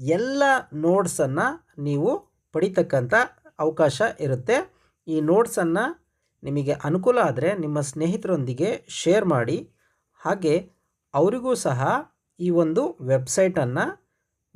ಎಲ್ಲ ನೋಟ್ಸನ್ನು ನೀವು ಪಡಿತಕ್ಕಂಥ ಅವಕಾಶ ಇರುತ್ತೆ. ಈ ನೋಟ್ಸನ್ನು ನಿಮಗೆ ಅನುಕೂಲ ಆದರೆ ನಿಮ್ಮ ಸ್ನೇಹಿತರೊಂದಿಗೆ ಶೇರ್ ಮಾಡಿ. ಹಾಗೆ ಅವರಿಗೂ ಸಹ ಈ ಒಂದು ವೆಬ್ಸೈಟನ್ನು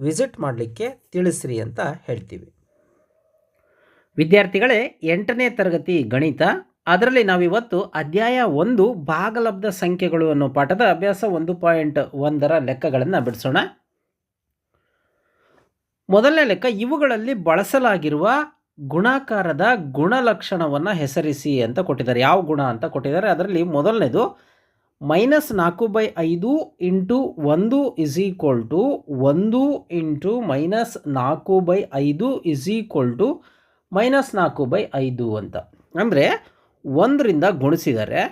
ವಿಸಿಟ್ ಮಾಡಲಿಕ್ಕೆ ತಿಳಿಸ್ರಿ ಅಂತ ಹೇಳ್ತೀವಿ. ವಿದ್ಯಾರ್ಥಿಗಳೇ, ಎಂಟನೇ ತರಗತಿ ಗಣಿತ. ಅದರಲ್ಲಿ ನಾವಿವತ್ತು ಅಧ್ಯಾಯ ಒಂದು ಭಾಗಲಬ್ಧ ಸಂಖ್ಯೆಗಳು ಅನ್ನೋ ಪಾಠದ ಅಭ್ಯಾಸ ಒಂದು ಪಾಯಿಂಟ್ ಒಂದರ ಲೆಕ್ಕಗಳನ್ನು ಬಿಡಿಸೋಣ. ಮೊದಲನೇ ಲೆಕ್ಕ ಇವುಗಳಲ್ಲಿ ಬಳಸಲಾಗಿರುವ ಗುಣಾಕಾರದ ಗುಣಲಕ್ಷಣವನ್ನು ಹೆಸರಿಸಿ ಅಂತ ಕೊಟ್ಟಿದ್ದಾರೆ. ಯಾವ ಗುಣ ಅಂತ ಕೊಟ್ಟಿದ್ದಾರೆ? ಅದರಲ್ಲಿ ಮೊದಲನೇದು ಮೈನಸ್ ನಾಲ್ಕು ಬೈ ಐದು ಇಂಟು ಒಂದು ಇಸ್ ಈಕ್ವಲ್ ಟು ಒಂದು ಇಂಟು ಮೈನಸ್ ನಾಲ್ಕು ಬೈ ಐದು ಇಸ್ ಈಕ್ವಲ್ ಟು ಮೈನಸ್ ನಾಲ್ಕು ಬೈ ಐದು ಅಂತ. ಅಂದರೆ ಒಂದರಿಂದ ಗುಣಿಸಿದರೆ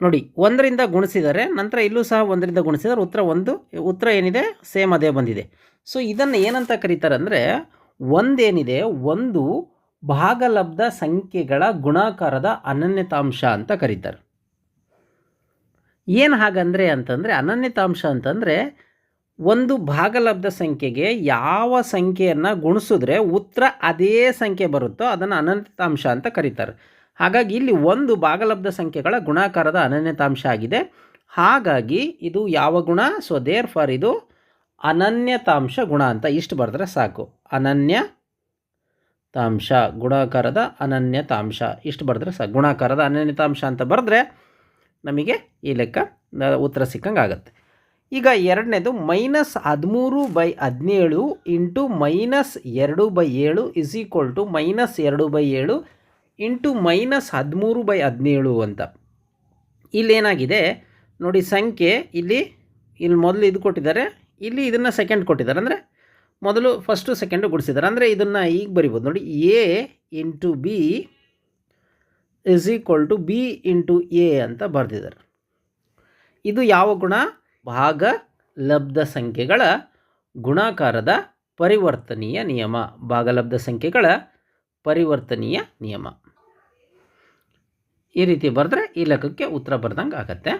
ನೋಡಿ, ಒಂದರಿಂದ ಗುಣಿಸಿದರೆ, ನಂತರ ಇಲ್ಲೂ ಸಹ ಒಂದರಿಂದ ಗುಣಿಸಿದರೆ ಉತ್ತರ ಒಂದು, ಉತ್ತರ ಏನಿದೆ? ಸೇಮ್ ಅದೇ ಬಂದಿದೆ. ಸೊ ಇದನ್ನು ಏನಂತ ಕರೀತಾರೆ ಅಂದರೆ ಒಂದೇನಿದೆ? ಒಂದು ಭಾಗಲಬ್ಧ ಸಂಖ್ಯೆಗಳ ಗುಣಾಕಾರದ ಅನನ್ಯತಾಂಶ ಅಂತ ಕರೀತಾರೆ. ಏನು ಹಾಗಂದರೆ ಅಂತಂದರೆ, ಅನನ್ಯತಾಂಶ ಅಂತಂದರೆ, ಒಂದು ಭಾಗಲಬ್ಧ ಸಂಖ್ಯೆಗೆ ಯಾವ ಸಂಖ್ಯೆಯನ್ನು ಗುಣಿಸಿದ್ರೆ ಉತ್ತರ ಅದೇ ಸಂಖ್ಯೆ ಬರುತ್ತೋ ಅದನ್ನು ಅನಂತಾಂಶ ಅಂತ ಕರೀತಾರೆ. ಹಾಗಾಗಿ ಇಲ್ಲಿ ಒಂದು ಭಾಗಲಬ್ಧ ಸಂಖ್ಯೆಗಳ ಗುಣಾಕಾರದ ಅನನ್ಯತಾಂಶ ಆಗಿದೆ. ಹಾಗಾಗಿ ಇದು ಯಾವ ಗುಣ? ಸೊ ದೇರ್ ಫಾರ್ ಇದು ಅನನ್ಯತಾಂಶ ಗುಣ ಅಂತ ಇಷ್ಟು ಬರೆದ್ರೆ ಸಾಕು. ಅನನ್ಯ ತಾಂಶ ಗುಣಾಕಾರದ ಅನನ್ಯತಾಂಶ, ಇಷ್ಟು ಬರೆದ್ರೆ ಸಾಕು. ಗುಣಾಕಾರದ ಅನನ್ಯತಾಂಶ ಅಂತ ಬರೆದ್ರೆ ನಮಗೆ ಈ ಲೆಕ್ಕ ಉತ್ತರ ಸಿಕ್ಕಂಗೆ ಆಗುತ್ತೆ ಈಗ ಎರಡನೇದು ಮೈನಸ್ ಹದಿಮೂರು ಬೈ ಹದಿನೇಳು ಇಂಟು ಮೈನಸ್ ಎರಡು ಬೈ ಏಳು ಇಸ್ ಈಕ್ವಲ್ ಟು ಮೈನಸ್ ಎರಡು ಬೈ ಏಳು ಇಂಟು ಮೈನಸ್ ಹದಿಮೂರು ಬೈ ಹದಿನೇಳು ಅಂತ. ಇಲ್ಲೇನಾಗಿದೆ? ನೋಡಿ ಸಂಖ್ಯೆ ಇಲ್ಲಿ ಇಲ್ಲಿ ಮೊದಲು ಇದು ಕೊಟ್ಟಿದ್ದಾರೆ. ಇಲ್ಲಿ ಇದನ್ನು ಸೆಕೆಂಡ್ ಕೊಟ್ಟಿದ್ದಾರೆ. ಅಂದರೆ ಮೊದಲು ಫಸ್ಟು ಸೆಕೆಂಡು ಗುಡಿಸಿದ್ದಾರೆ. ಅಂದರೆ ಇದನ್ನು ಈಗ ಬರಿಬೋದು. ನೋಡಿ A into B is equal to B into A ಅಂತ ಬರೆದಿದ್ದಾರೆ. ಇದು ಯಾವ ಗುಣ? ಭಾಗ ಲಬ್ಧ ಸಂಖ್ಯೆಗಳ ಗುಣಾಕಾರದ ಪರಿವರ್ತನೀಯ ನಿಯಮ. ಭಾಗಲಬ್ಧ ಸಂಖ್ಯೆಗಳ ಪರಿವರ್ತನೀಯ ನಿಯಮ. ಈ ರೀತಿ ಬರೆದ್ರೆ ಈ ಲೆಕ್ಕಕ್ಕೆ ಉತ್ತರ ಬರ್ದಂಗೆ ಆಗತ್ತೆ.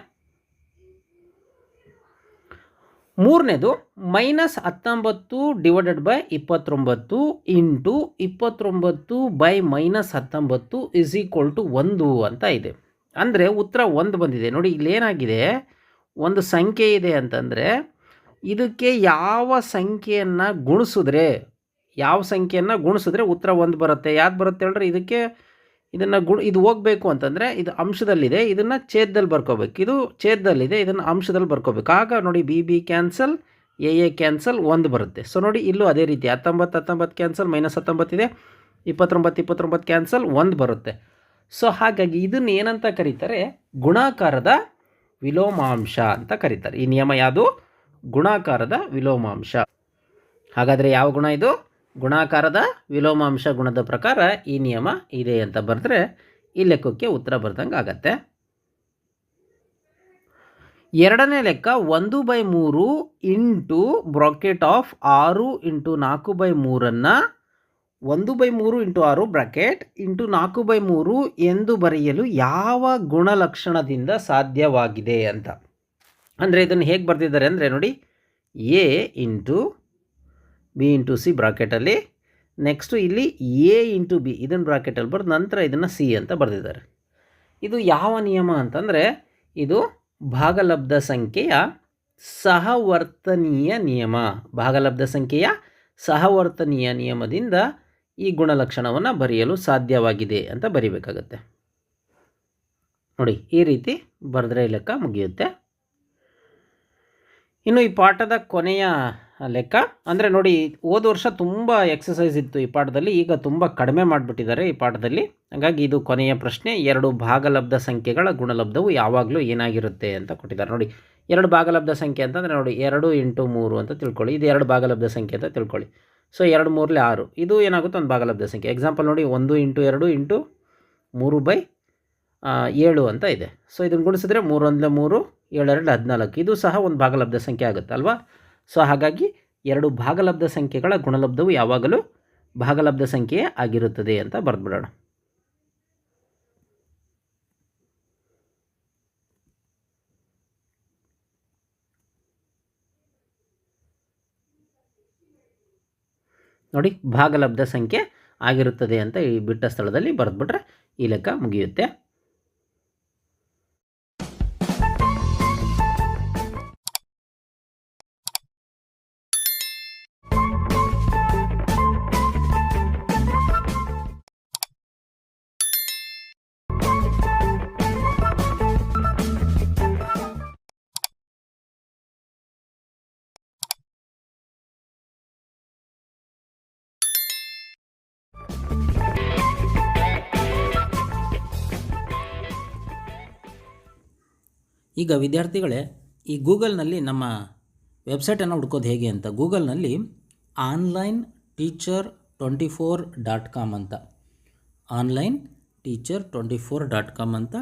ಮೂರನೇದು, ಮೈನಸ್ ಹತ್ತೊಂಬತ್ತು ಡಿವೈಡೆಡ್ ಬೈ ಇಪ್ಪತ್ತೊಂಬತ್ತು ಇಂಟು ಇಪ್ಪತ್ತೊಂಬತ್ತು ಬೈ ಮೈನಸ್ ಹತ್ತೊಂಬತ್ತು ಇಸ್ ಈಕ್ವಲ್ ಟು ಒಂದು ಅಂತ ಇದೆ. ಅಂದರೆ ಉತ್ತರ ಒಂದು ಬಂದಿದೆ. ನೋಡಿ ಇಲ್ಲೇನಾಗಿದೆ ಒಂದು ಸಂಖ್ಯೆ ಇದೆ ಅಂತಂದರೆ ಇದಕ್ಕೆ ಯಾವ ಸಂಖ್ಯೆಯನ್ನು ಗುಣಿಸಿದ್ರೆ, ಯಾವ ಸಂಖ್ಯೆಯನ್ನು ಗುಣಿಸಿದ್ರೆ ಉತ್ತರ ಒಂದು ಬರುತ್ತೆ? ಯಾವ್ದು ಬರುತ್ತೆ ಹೇಳ್ರಿ? ಇದಕ್ಕೆ ಇದನ್ನು ಗುಣ, ಇದು ಹೋಗಬೇಕು ಅಂತಂದರೆ ಇದು ಅಂಶದಲ್ಲಿದೆ, ಇದನ್ನು ಛೇದದಲ್ಲಿ ಬರ್ಕೋಬೇಕು. ಇದು ಛೇದದಲ್ಲಿದೆ, ಇದನ್ನು ಅಂಶದಲ್ಲಿ ಬರ್ಕೋಬೇಕು. ಆಗ ನೋಡಿ B B cancel A A cancel ಒಂದು ಬರುತ್ತೆ. ಸೊ ನೋಡಿ ಇಲ್ಲೂ ಅದೇ ರೀತಿ, ಹತ್ತೊಂಬತ್ತು ಹತ್ತೊಂಬತ್ತು ಕ್ಯಾನ್ಸಲ್ ಮೈನಸ್ ಹತ್ತೊಂಬತ್ತಿದೆ ಇಪ್ಪತ್ತೊಂಬತ್ತು ಇಪ್ಪತ್ತೊಂಬತ್ತು ಕ್ಯಾನ್ಸಲ್ ಒಂದು ಬರುತ್ತೆ. ಸೊ ಹಾಗಾಗಿ ಇದನ್ನು ಏನಂತ ಕರೀತಾರೆ? ಗುಣಾಕಾರದ ವಿಲೋಮಾಂಶ ಅಂತ ಕರೀತಾರೆ. ಈ ನಿಯಮ ಯಾವುದು? ಗುಣಾಕಾರದ ವಿಲೋಮಾಂಶ. ಹಾಗಾದರೆ ಯಾವ ಗುಣ ಇದು? ಗುಣಾಕಾರದ ವಿಲೋಮಾಂಶ ಗುಣದ ಪ್ರಕಾರ ಈ ನಿಯಮ ಇದೆ ಅಂತ ಬರೆದ್ರೆ ಈ ಲೆಕ್ಕಕ್ಕೆ ಉತ್ತರ ಬರ್ದಂಗೆ ಆಗತ್ತೆ. ಎರಡನೇ ಲೆಕ್ಕ ಒಂದು ಬೈ ಮೂರು ಇಂಟು ಬ್ರಾಕೆಟ್ ಆಫ್ ಆರು ಇಂಟು ನಾಲ್ಕು ಬೈ ಮೂರನ್ನು ಒಂದು ಬೈ ಮೂರು ಇಂಟು ಆರು ಬ್ರಾಕೆಟ್ ಇಂಟು ನಾಲ್ಕು ಬೈ ಮೂರು ಎಂದು ಬರೆಯಲು ಯಾವ ಗುಣಲಕ್ಷಣದಿಂದ ಸಾಧ್ಯವಾಗಿದೆ ಅಂತ. ಅಂದರೆ ಇದನ್ನು ಹೇಗೆ ಬರೆದಿದ್ದಾರೆ ಅಂದರೆ ನೋಡಿ, A into B into C ಬ್ರಾಕೆಟಲ್ಲಿ next ಇಲ್ಲಿ ಎ ಇಂಟು ಬಿ ಇದನ್ನು ಬ್ರಾಕೆಟಲ್ಲಿ ಬರೆದು ನಂತರ ಇದನ್ನು ಸಿ ಅಂತ ಬರೆದಿದ್ದಾರೆ. ಇದು ಯಾವ ನಿಯಮ ಅಂತಂದರೆ, ಇದು ಭಾಗಲಬ್ಧ ಸಂಖ್ಯೆಯ ಸಹವರ್ತನೀಯ ನಿಯಮ. ಭಾಗಲಬ್ಧ ಸಂಖ್ಯೆಯ ಸಹವರ್ತನೀಯ ನಿಯಮದಿಂದ ಈ ಗುಣಲಕ್ಷಣವನ್ನು ಬರೆಯಲು ಸಾಧ್ಯವಾಗಿದೆ ಅಂತ ಬರಿಬೇಕಾಗತ್ತೆ. ನೋಡಿ, ಈ ರೀತಿ ಬರೆದ್ರೆ ಲೆಕ್ಕ ಮುಗಿಯುತ್ತೆ. ಇನ್ನು ಈ ಪಾಠದ ಕೊನೆಯ ಲೆಕ್ಕ. ಅಂದರೆ ನೋಡಿ, ಹೋದ ವರ್ಷ ತುಂಬ ಎಕ್ಸಸೈಸ್ ಇತ್ತು ಈ ಪಾಠದಲ್ಲಿ. ಈಗ ತುಂಬ ಕಡಿಮೆ ಮಾಡಿಬಿಟ್ಟಿದ್ದಾರೆ ಈ ಪಾಠದಲ್ಲಿ. ಹಾಗಾಗಿ ಇದು ಕೊನೆಯ ಪ್ರಶ್ನೆ. ಎರಡು ಭಾಗಲಬ್ಧ ಸಂಖ್ಯೆಗಳ ಗುಣಲಬ್ಧವು ಯಾವಾಗಲೂ ಏನಾಗಿರುತ್ತೆ ಅಂತ ಕೊಟ್ಟಿದ್ದಾರೆ. ನೋಡಿ, ಎರಡು ಭಾಗಲಬ್ಧ ಸಂಖ್ಯೆ ಅಂತಂದರೆ ನೋಡಿ, ಎರಡು ಇಂಟು ಮೂರು ಅಂತ ತಿಳ್ಕೊಳ್ಳಿ. ಇದು ಎರಡು ಭಾಗಲಬ್ಧ ಸಂಖ್ಯೆ ಅಂತ ತಿಳ್ಕೊಳ್ಳಿ. ಸೊ, ಎರಡು ಮೂರಲೆ ಆರು. ಇದು ಏನಾಗುತ್ತೆ? ಒಂದು ಭಾಗಲಬ್ಧ ಸಂಖ್ಯೆ. ಎಕ್ಸಾಂಪಲ್ ನೋಡಿ, ಒಂದು ಇಂಟು ಎರಡು ಇಂಟು ಮೂರು ಬೈ ಏಳು ಅಂತ ಇದೆ. ಸೊ, ಇದನ್ನು ಗುಣಿಸಿದ್ರೆ ಮೂರು ಒಂದಲೆ ಮೂರು ಏಳೆರಡು ಹದಿನಾಲ್ಕು. ಇದು ಸಹ ಒಂದು ಭಾಗಲಬ್ಧ ಸಂಖ್ಯೆ ಆಗುತ್ತೆ ಅಲ್ವಾ? ಸೊ ಹಾಗಾಗಿ ಎರಡು ಭಾಗಲಬ್ಧ ಸಂಖ್ಯೆಗಳ ಗುಣಲಬ್ಧವು ಯಾವಾಗಲೂ ಭಾಗಲಬ್ಧ ಸಂಖ್ಯೆಯೇ ಆಗಿರುತ್ತದೆ ಅಂತ ಬರೆದ್ಬಿಡೋಣ. ನೋಡಿ, ಭಾಗಲಬ್ಧ ಸಂಖ್ಯೆ ಆಗಿರುತ್ತದೆ ಅಂತ ಈ ಬಿಟ್ಟ ಸ್ಥಳದಲ್ಲಿ ಬರೆದ್ಬಿಟ್ರೆ ಈ ಲೆಕ್ಕ ಮುಗಿಯುತ್ತೆ. ಈಗ ವಿದ್ಯಾರ್ಥಿಗಳೇ, ಈ ಗೂಗಲ್ನಲ್ಲಿ ನಮ್ಮ ವೆಬ್ಸೈಟನ್ನು ಹುಡ್ಕೋದು ಹೇಗೆ ಅಂತ. ಗೂಗಲ್ನಲ್ಲಿ online teacher twenty four dot com ಅಂತ. Online teacher twenty four dot com ಅಂತ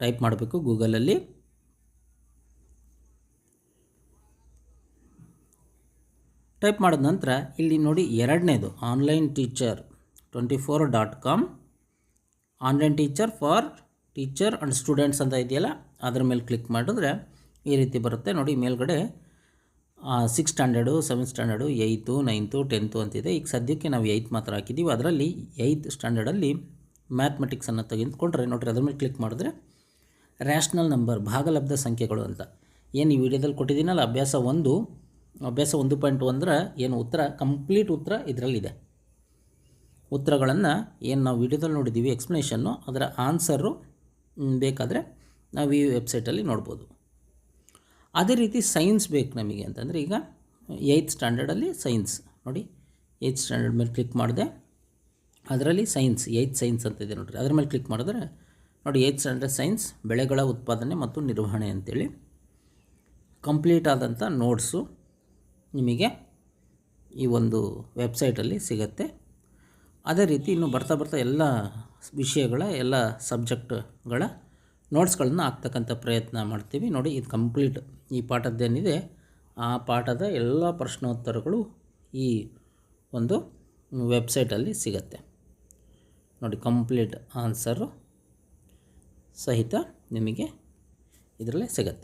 ಟೈಪ್ ಮಾಡಬೇಕು ಗೂಗಲಲ್ಲಿ. ಟೈಪ್ ಮಾಡಿದ ನಂತರ ಇಲ್ಲಿ ನೋಡಿ ಎರಡನೇದು, online teacher twenty four dot com. Online teacher for teacher and students ಅಂತ ಇದೆಯಲ್ಲ, ಅದ್ರ ಮೇಲೆ ಕ್ಲಿಕ್ ಮಾಡಿದ್ರೆ ಈ ರೀತಿ ಬರುತ್ತೆ. ನೋಡಿ, ಮೇಲ್ಗಡೆ six standard seventh standard eighth ninth tenth ಅಂತಿದೆ. ಈಗ ಸದ್ಯಕ್ಕೆ ನಾವು ಏಯ್ತ್ ಮಾತ್ರ ಹಾಕಿದ್ದೀವಿ ಅದರಲ್ಲಿ ಏಯ್ತ್ ಸ್ಟ್ಯಾಂಡರ್ಡಲ್ಲಿ ಮ್ಯಾಥಮೆಟಿಕ್ಸನ್ನು ತೆಗೆದುಕೊಂಡ್ರೆ, ನೋಡಿರಿ, ಅದ್ರ ಮೇಲೆ ಕ್ಲಿಕ್ ಮಾಡಿದ್ರೆ ರ್ಯಾಷ್ನಲ್ ನಂಬರ್ ಭಾಗಲಬ್ಧ ಸಂಖ್ಯೆಗಳು ಅಂತ. ಏನು ಈ ವಿಡಿಯೋದಲ್ಲಿ ಕೊಟ್ಟಿದ್ದೀನಲ್ಲ, ಅಭ್ಯಾಸ ಒಂದು ಅಭ್ಯಾಸ ಒಂದು ಪಾಯಿಂಟ್ ಒಂದರ ಏನು ಉತ್ತರ ಕಂಪ್ಲೀಟ್ ಉತ್ತರ ಇದರಲ್ಲಿದೆ. ಉತ್ತರಗಳನ್ನು ಏನು ನಾವು ವಿಡಿಯೋದಲ್ಲಿ ನೋಡಿದ್ದೀವಿ ಎಕ್ಸ್ಪ್ಲನೇಷನ್ನು ಅದರ ಆನ್ಸರು ಬೇಕಾದರೆ ನಾವು ಈ ವೆಬ್ಸೈಟಲ್ಲಿ ನೋಡ್ಬೋದು. ಅದೇ ರೀತಿ ಸೈನ್ಸ್ ಬೇಕು ನಮಗೆ ಅಂತಂದರೆ ಈಗ ಏಯ್ತ್ ಸ್ಟ್ಯಾಂಡರ್ಡಲ್ಲಿ ಸೈನ್ಸ್ ನೋಡಿ ಏಯ್ತ್ ಸ್ಟ್ಯಾಂಡರ್ಡ್ ಮೇಲೆ ಕ್ಲಿಕ್ ಮಾಡಿದೆ, ಅದರಲ್ಲಿ ಸೈನ್ಸ್ ಏಯ್ತ್ ಸೈನ್ಸ್ ಅಂತ ಇದೆ ನೋಡಿರಿ. ಅದ್ರ ಮೇಲೆ ಕ್ಲಿಕ್ ಮಾಡಿದ್ರೆ ನೋಡಿ ಏಯ್ತ್ ಸ್ಟ್ಯಾಂಡರ್ಡ್ ಸೈನ್ಸ್ ಬೆಳೆಗಳ ಉತ್ಪಾದನೆ ಮತ್ತು ನಿರ್ವಹಣೆ ಅಂತೇಳಿ ಕಂಪ್ಲೀಟ್ ಆದಂಥ ನೋಟ್ಸು ನಿಮಗೆ ಈ ಒಂದು ವೆಬ್ಸೈಟಲ್ಲಿ ಸಿಗತ್ತೆ. ಅದೇ ರೀತಿ ಇನ್ನು ಬರ್ತಾ ಬರ್ತಾ ಎಲ್ಲ ವಿಷಯಗಳ ಎಲ್ಲ ಸಬ್ಜೆಕ್ಟ್ಗಳ ನೋಟ್ಸ್ಗಳನ್ನು ಹಾಕ್ತಕ್ಕಂಥ ಪ್ರಯತ್ನ ಮಾಡ್ತೀವಿ. ನೋಡಿ, ಇದು ಕಂಪ್ಲೀಟ್ ಈ ಪಾಠದ್ದೇನಿದೆ, ಆ ಪಾಠದ ಎಲ್ಲ ಪ್ರಶ್ನೋತ್ತರಗಳು ಈ ಒಂದು ವೆಬ್ಸೈಟಲ್ಲಿ ಸಿಗತ್ತೆ. ನೋಡಿ, ಕಂಪ್ಲೀಟ್ ಆನ್ಸರು ಸಹಿತ ನಿಮಗೆ ಇದರಲ್ಲೇ ಸಿಗತ್ತೆ.